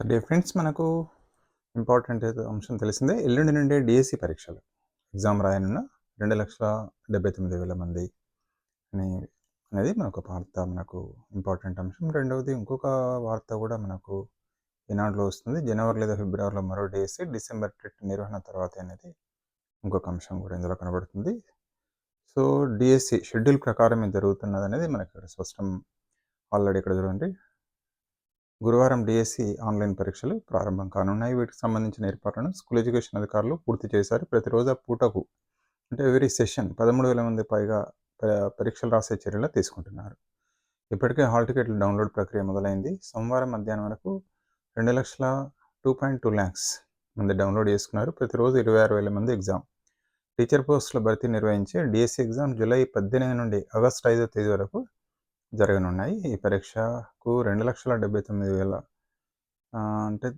So dear friends మనకు important అంశం తెలిసిందే. ఎల్లుండి నుండే డిఎస్సి పరీక్షలు. ఎగ్జామ్ రాయనున్న రెండు లక్షల డెబ్బై తొమ్మిది వేల మంది అని అనేది మనకు వార్త మనకు ఇంపార్టెంట్ అంశం. రెండవది ఇంకొక వార్త కూడా మనకు ఈనాడులో వస్తుంది. జనవరి లేదా ఫిబ్రవరిలో మరో డిఎస్సి డిసెంబర్ టెట్ నిర్వహణ తర్వాత అనేది ఇంకొక అంశం కూడా ఇందులో కనబడుతుంది. సో డిఎస్సి షెడ్యూల్ ప్రకారం ఇది జరుగుతున్నది అనేది మనకి ఇక్కడ స్పష్టం. ఆల్రెడీ ఇక్కడ చూడండి. గురువారం డిఎస్సి ఆన్లైన్ పరీక్షలు ప్రారంభం కానున్నాయి. వీటికి సంబంధించిన ఏర్పాట్లను స్కూల్ ఎడ్యుకేషన్ అధికారులు పూర్తి చేశారు. ప్రతిరోజు పూటకు అంటే ఎవరీ సెషన్ పదమూడు వేల మంది పైగా పరీక్షలు రాసే చర్యలు తీసుకుంటున్నారు. ఇప్పటికే హాల్ టికెట్లు డౌన్లోడ్ ప్రక్రియ మొదలైంది. సోమవారం మధ్యాహ్నం వరకు రెండు లక్షల టూ పాయింట్ టూ ల్యాక్స్ మంది డౌన్లోడ్ చేసుకున్నారు. ప్రతిరోజు ఇరవై ఆరు వేల మంది ఎగ్జామ్. టీచర్ పోస్టుల భర్తీ నిర్వహించే డిఎస్సి ఎగ్జామ్ జూలై పద్దెనిమిది నుండి ఆగస్టు ఐదో తేదీ వరకు జరగనున్నాయి. ఈ పరీక్షకు రెండు లక్షల డెబ్బై తొమ్మిది వేల అంటే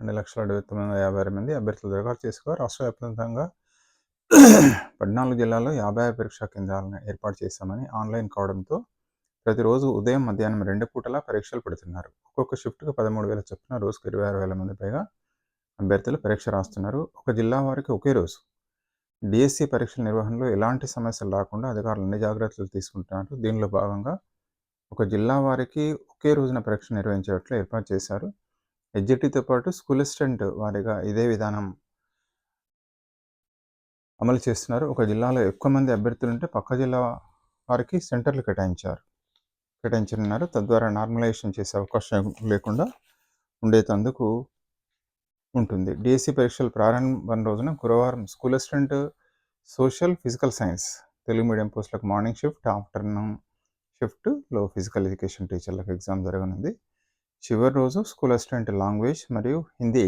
రెండు లక్షల డెబ్బై తొమ్మిది వందల యాభై ఆరు మంది అభ్యర్థులు దరఖాస్తు చేసుకో రాష్ట్ర వ్యాప్తంగా పద్నాలుగు జిల్లాల్లో యాభై ఆరు పరీక్షా కేంద్రాలను ఏర్పాటు చేశామని ఆన్లైన్ కావడంతో ప్రతిరోజు ఉదయం మధ్యాహ్నం రెండు పూటలా పరీక్షలు పెడుతున్నారు. ఒక్కొక్క షిఫ్ట్కు పదమూడు వేల చొప్పున రోజుకు ఇరవై ఆరు వేల మంది పైగా అభ్యర్థులు పరీక్ష రాస్తున్నారు. ఒక జిల్లా వారికి ఒకే రోజు డిఎస్సి పరీక్షల నిర్వహణలో ఎలాంటి సమస్యలు రాకుండా అధికారులు అన్ని జాగ్రత్తలు తీసుకుంటున్నారు. దీనిలో భాగంగా ఒక జిల్లా వారికి ఒకే రోజున పరీక్ష నిర్వహించేట్లు ఏర్పాటు చేశారు. ఎడ్జిటీతో పాటు స్కూల్ అసిస్టెంట్ వారిగా ఇదే విధానం అమలు చేస్తున్నారు. ఒక జిల్లాలో ఎక్కువ మంది అభ్యర్థులు ఉంటే పక్క జిల్లా వారికి సెంటర్లు కేటాయించారు. కేటాయించనున్నారు. తద్వారా నార్మలైజేషన్ చేసే అవకాశం లేకుండా ఉండేటందుకు ఉంటుంది. డిఎస్సి పరీక్షలు ప్రారంభం రోజున గురువారం school assistant social physical science Telugu medium పోస్టులకు మార్నింగ్ షిఫ్ట్ ఆఫ్టర్నూన్ షిఫ్ట్లో ఫిజికల్ ఎడ్యుకేషన్ టీచర్లకు ఎగ్జామ్ జరగనుంది. చివరి రోజు స్కూల్ అసిస్టెంట్ లాంగ్వేజ్ మరియు హిందీ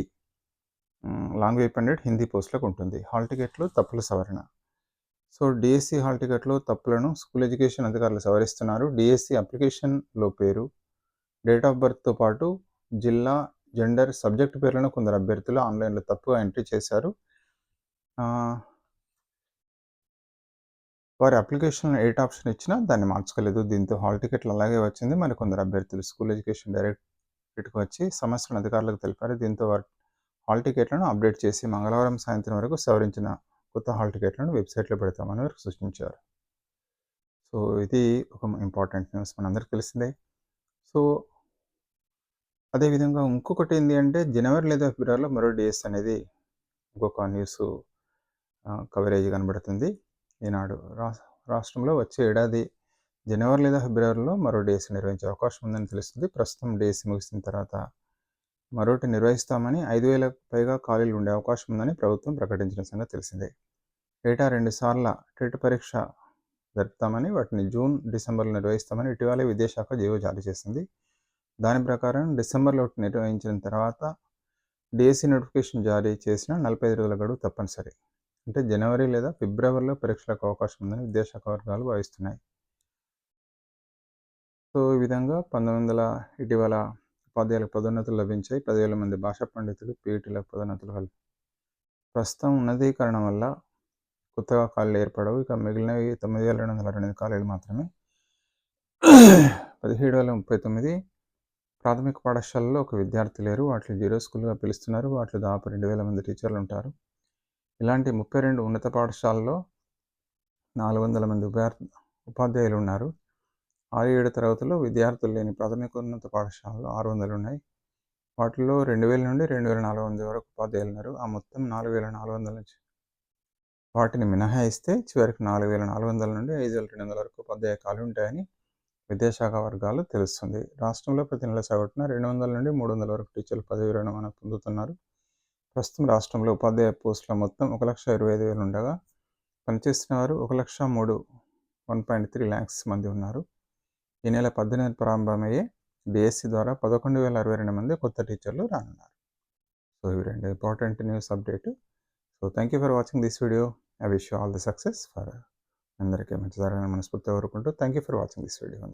లాంగ్వేజ్ పండిట్ హిందీ పోస్టులకు ఉంటుంది. హాల్ టికెట్లు తప్పుల సవరణ. సో డిఎస్సి హాల్ టికెట్లో తప్పులను స్కూల్ ఎడ్యుకేషన్ అధికారులు సవరిస్తున్నారు. డిఎస్సి అప్లికేషన్లో పేరు డేట్ ఆఫ్ బర్త్తో పాటు జిల్లా జెండర్ సబ్జెక్ట్ పేర్లను కొందరు అభ్యర్థులు ఆన్లైన్లో తప్పుగా ఎంట్రీ చేశారు. వారి అప్లికేషన్ ఎయిట్ ఆప్షన్ ఇచ్చినా దాన్ని మార్చుకోలేదు. దీంతో హాల్ టికెట్లు అలాగే వచ్చింది. మరి కొందరు అభ్యర్థులు స్కూల్ ఎడ్యుకేషన్ డైరెక్టరేట్కి వచ్చి సమస్యలను అధికారులకు తెలిపారు. దీంతో వారి హాల్ టికెట్లను అప్డేట్ చేసి మంగళవారం సాయంత్రం వరకు సవరించిన కొత్త హాల్ టికెట్లను వెబ్సైట్లో పెడతామని వారు సూచించారు. సో ఇది ఒక ఇంపార్టెంట్ న్యూస్ మనందరికీ తెలిసిందే. సో అదేవిధంగా ఇంకొకటి ఏంటి అంటే జనవరి లేదా ఫిబ్రవరిలో మరో డేస్ అనేది ఇంకొక న్యూస్ కవరేజ్ కనబడుతుంది. ఈనాడు. రా- రాష్ట్రంలో వచ్చే ఏడాది జనవరి లేదా ఫిబ్రవరిలో మరో డేస్ నిర్వహించే అవకాశం ఉందని తెలుస్తుంది. ప్రస్తుతం డేసి ముగిసిన తర్వాత మరోటి నిర్వహిస్తామని ఐదు వేలకు పైగా ఖాళీలు ఉండే అవకాశం ఉందని ప్రభుత్వం ప్రకటించిన సంగతి తెలిసిందే. ఏటా రెండు సార్ల టెట్ పరీక్ష జరుపుతామని వాటిని జూన్ డిసెంబర్లో నిర్వహిస్తామని ఇటీవలే విద్యాశాఖ జీవో జారీ చేసింది. దాని ప్రకారం డిసెంబర్లో ఒకటి నిర్వహించిన తర్వాత డిఎస్సి నోటిఫికేషన్ జారీ చేసిన నలభై ఐదు రోజుల గడువు తప్పనిసరి. అంటే జనవరి లేదా ఫిబ్రవరిలో పరీక్షలకు అవకాశం ఉందని విద్యాశాఖ వర్గాలు భావిస్తున్నాయి. సో ఈ విధంగా పంతొమ్మిది వందల ఇటీవల ఉపాధ్యాయులకు పదోన్నతులు లభించాయి. పదివేల మంది భాషా పండితులు పీఈటీలకు పదోన్నతులు కలిపి. ప్రస్తుతం ఉన్నతీకరణ వల్ల కొత్తగా ఖాళీలు ఏర్పడవు. ఇక మిగిలినవి తొమ్మిది వేల రెండు వందల రెండు కాలేజీలు మాత్రమే. పదిహేడు వేల ముప్పై తొమ్మిది ప్రాథమిక పాఠశాలలో ఒక విద్యార్థి లేరు. వాటిని జీరో స్కూల్గా పిలుస్తున్నారు. వాటిలో దాదాపు రెండు వేల మంది టీచర్లు ఉంటారు. ఇలాంటి ముప్పై రెండు ఉన్నత పాఠశాలలో నాలుగు వందల మంది ఉపాధ్యాయ ఉపాధ్యాయులు ఉన్నారు ఆరు ఏడు తరగతుల్లో విద్యార్థులు లేని ప్రాథమికోన్నత పాఠశాలలు పాఠశాలలో ఆరు వందలు ఉన్నాయి వాటిలో రెండు వేల నుండి రెండు వేల నాలుగు వందల వరకు ఉపాధ్యాయులు ఉన్నారు ఆ మొత్తం నాలుగు వేల నాలుగు వందల నుంచి వాటిని మినహాయిస్తే చివరికి నాలుగు వేల నాలుగు వందల నుండి ఐదు వేల రెండు వందల వరకు ఉపాధ్యాయ ఖాళీ ఉంటాయని విద్యాశాఖ వర్గాలు తెలుస్తుంది. రాష్ట్రంలో ప్రతి నెల సగటున రెండు వందల నుండి మూడు వందల వరకు టీచర్లు పదవి విరమణ పొందుతున్నారు. ప్రస్తుతం రాష్ట్రంలో ఉపాధ్యాయ పోస్టుల మొత్తం ఒక లక్ష ఇరవై ఐదు వేలు ఉండగా పనిచేస్తున్న వారు ఒక లక్ష మూడు వన్ పాయింట్ త్రీ ల్యాక్స్ మంది ఉన్నారు. ఈ నెల పద్దెనిమిది ప్రారంభమయ్యే డిఎస్సి ద్వారా పదకొండు వేల అరవై రెండు మంది కొత్త టీచర్లు రానున్నారు. సో ఇవి రెండు important news update. So thank you for watching this video. I wish you all the success for అందరికీ మంచి జరగాలని మనస్ఫూర్తిగా కోరుకుంటూ thank you for watching this video.